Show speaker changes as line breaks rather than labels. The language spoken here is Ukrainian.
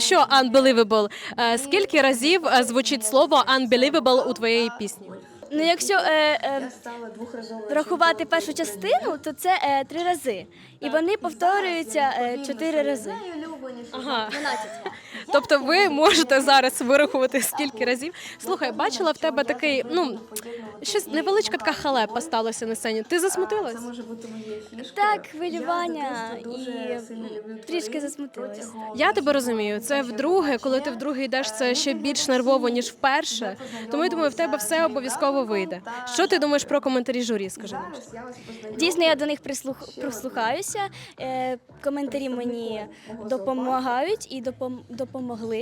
що unbelievable, е, скільки разів е, звучить слово unbelievable у твоїй пісні?
Ну, якщо е, е, рахувати першу частину, то це е, три рази. І вони повторюються е, чотири рази.
Ага. Тобто ви можете зараз вирахувати скільки разів. Слухай, бачила в тебе такий, ну щось невеличка така халепа сталася на сцені. Ти засмутилась?
Так, хвилювання і трішки засмутилася.
Я тебе розумію. Це вдруге, коли ти вдруге йдеш, це ще більш нервово ніж вперше. Тому я думаю, в тебе все обов'язково вийде. Що ти думаєш про коментарі журі? Скажи нам.
Дійсно, я до них прислух, прислухаюся. Е, коментарі мені допомагають і допом, допомогли.